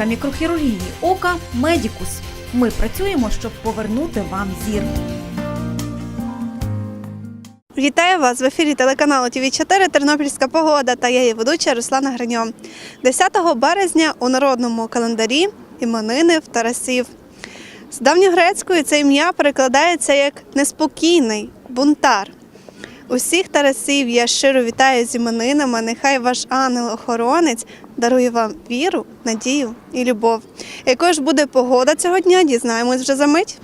Клініка мікрохірургії ока Медікус. Ми працюємо, щоб повернути вам зір. Вітаю вас в ефірі телеканалу ТВ 4 Тернопільська погода та я її ведуча Руслана Граньо. 10 березня у народному календарі іменини в Тарасів. З давньогрецькою це ім'я перекладається як неспокійний бунтар. Усіх Тарасів я щиро вітаю з іменинами. Нехай ваш ангел-охоронець дарує вам віру, надію і любов. Якою ж буде погода цього дня, дізнаємось вже за мить.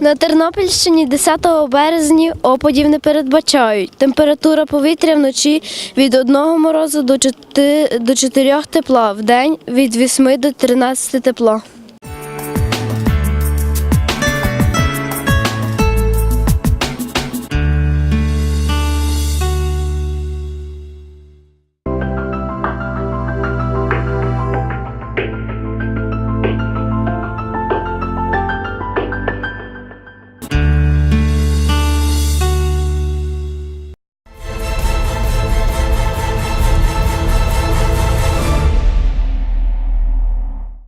На Тернопільщині 10 березня опадів не передбачають. Температура повітря вночі від 1 морозу до 4, тепла, в день від 8 до 13 тепла.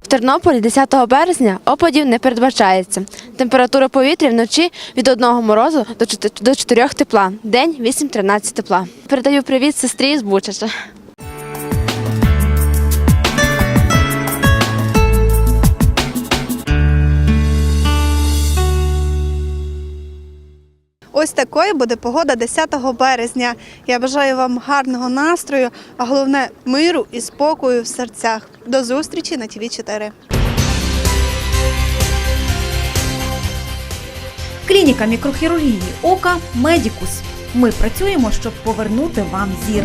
В Тернополі 10 березня опадів не передбачається. Температура повітря вночі від 1 морозу до 4 тепла. День 8-13 тепла. Передаю привіт сестрі з Бучача. Ось такою буде погода 10 березня. Я бажаю вам гарного настрою, а головне миру і спокою в серцях. До зустрічі на ТВ 4 Клініка мікрохірургії ока Медікус. Ми працюємо, щоб повернути вам зір.